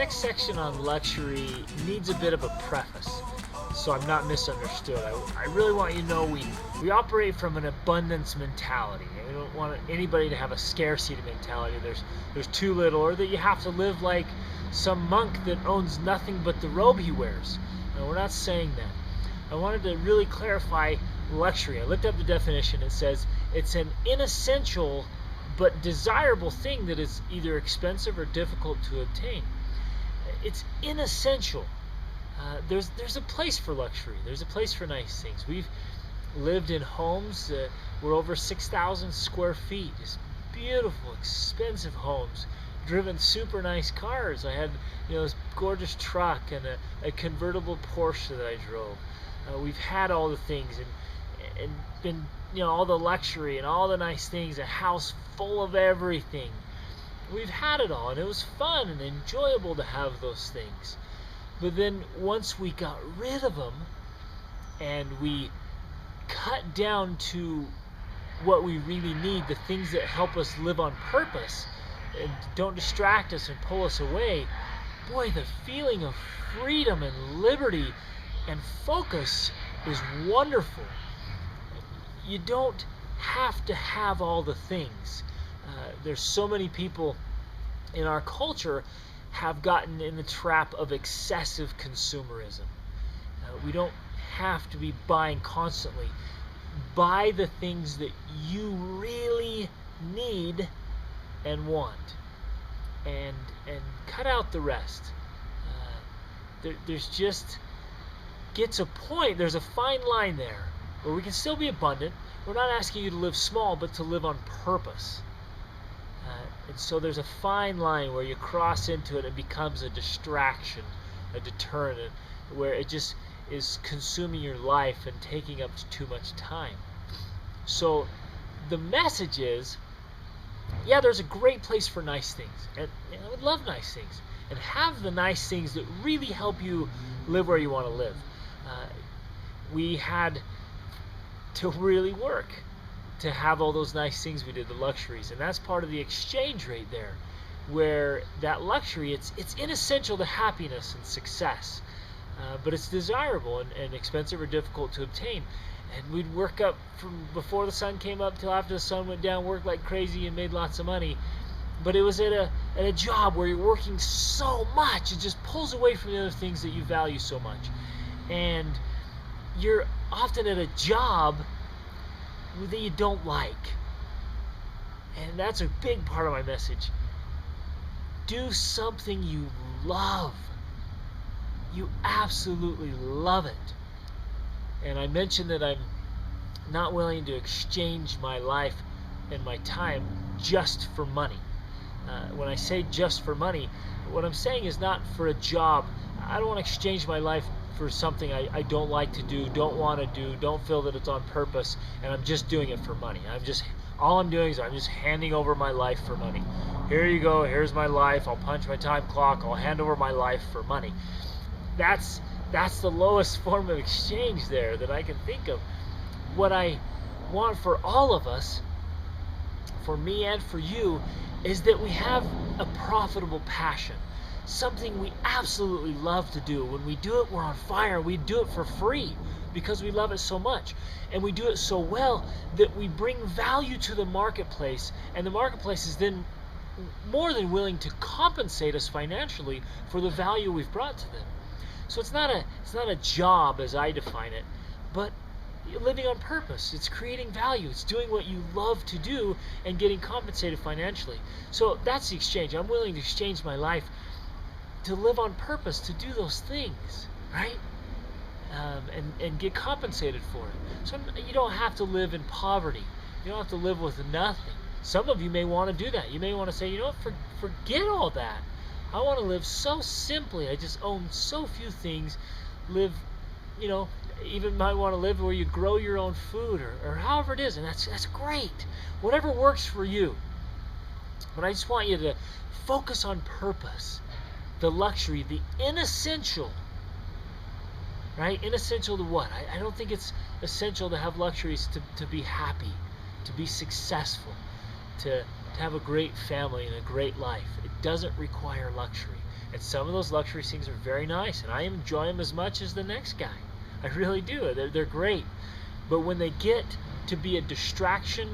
next section on luxury needs a bit of a preface, so I'm not misunderstood. I, I really want you to know we, we operate from an abundance mentality. We don't want anybody to have a scarcity mentality. There's there's too little, or that you have to live like some monk that owns nothing but the robe he wears. No, we're not saying that. I wanted to really clarify luxury. I looked up the definition. It says it's an inessential but desirable thing that is either expensive or difficult to obtain. It's inessential. Uh, there's there's a place for luxury. There's a place for nice things. We've lived in homes that were over 6,000 square feet. Just beautiful, expensive homes. Driven super nice cars. I had you know this gorgeous truck and a, a convertible Porsche that I drove. Uh, we've had all the things and and been you know all the luxury and all the nice things, a house full of everything. We've had it all, and it was fun and enjoyable to have those things. But then once we got rid of them and we cut down to what we really need, the things that help us live on purpose and don't distract us and pull us away, boy, the feeling of freedom and liberty and focus is wonderful you don't have to have all the things. Uh, there's so many people in our culture have gotten in the trap of excessive consumerism. Uh, we don't have to be buying constantly. Buy the things that you really need and want, and and cut out the rest. Uh, there, there's just gets a point. There's a fine line there where we can still be abundant. We're not asking you to live small, but to live on purpose. And so there's a fine line where you cross into it and becomes a distraction, a deterrent, where it just is consuming your life and taking up too much time. So the message is yeah, there's a great place for nice things. And, and I would love nice things. And have the nice things that really help you live where you want to live. Uh, we had to really work to have all those nice things we did, the luxuries. And that's part of the exchange rate there, where that luxury, it's, it's inessential to happiness and success, uh, but it's desirable and, and expensive or difficult to obtain. And we'd work up from before the sun came up till after the sun went down, work like crazy and made lots of money. But it was at a at a job where you're working so much, it just pulls away from the other things that you value so much. And you're often at a job that you don't like. And that's a big part of my message. Do something you love. You absolutely love it. And I mentioned that I'm not willing to exchange my life and my time just for money. Uh, when I say just for money, what I'm saying is not for a job. I don't want to exchange my life for something I, I don't like to do, don't want to do, don't feel that it's on purpose, and I'm just doing it for money. I'm just all I'm doing is I'm just handing over my life for money. Here you go, here's my life. I'll punch my time clock. I'll hand over my life for money. That's that's the lowest form of exchange there that I can think of. What I want for all of us, for me and for you, is that we have a profitable passion something we absolutely love to do. When we do it, we're on fire. We do it for free because we love it so much. And we do it so well that we bring value to the marketplace, and the marketplace is then more than willing to compensate us financially for the value we've brought to them. So it's not a it's not a job as I define it, but living on purpose. It's creating value. It's doing what you love to do and getting compensated financially. So that's the exchange. I'm willing to exchange my life to live on purpose, to do those things, right? Um, and, and get compensated for it. So you don't have to live in poverty. You don't have to live with nothing. Some of you may want to do that. You may want to say, you know what, for, forget all that. I want to live so simply. I just own so few things. Live, you know, even might want to live where you grow your own food or, or however it is. And that's, that's great. Whatever works for you. But I just want you to focus on purpose the luxury, the inessential, right? Inessential to what? I, I don't think it's essential to have luxuries to, to be happy, to be successful, to, to have a great family and a great life. It doesn't require luxury. And some of those luxury things are very nice, and I enjoy them as much as the next guy. I really do. They're, they're great. But when they get to be a distraction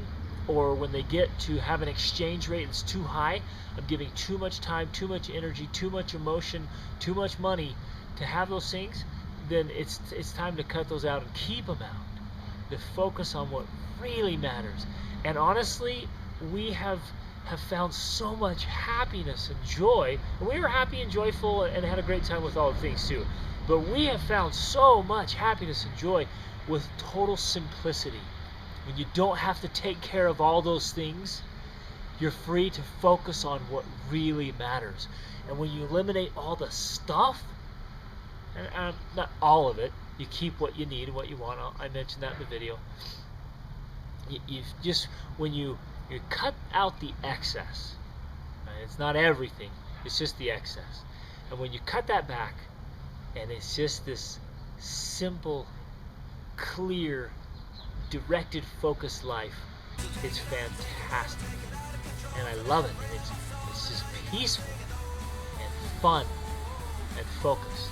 or when they get to have an exchange rate that's too high, I'm giving too much time, too much energy, too much emotion, too much money to have those things, then it's it's time to cut those out and keep them out. To focus on what really matters. And honestly, we have have found so much happiness and joy. And we were happy and joyful and had a great time with all the things too. But we have found so much happiness and joy with total simplicity. When you don't have to take care of all those things, you're free to focus on what really matters. And when you eliminate all the stuff, and um, not all of it, you keep what you need and what you want. I mentioned that in the video. You, you just when you you cut out the excess. Right? It's not everything. It's just the excess. And when you cut that back, and it's just this simple, clear, directed, focused life, it's fantastic. And I love it. And it's it's just peaceful and fun and focused.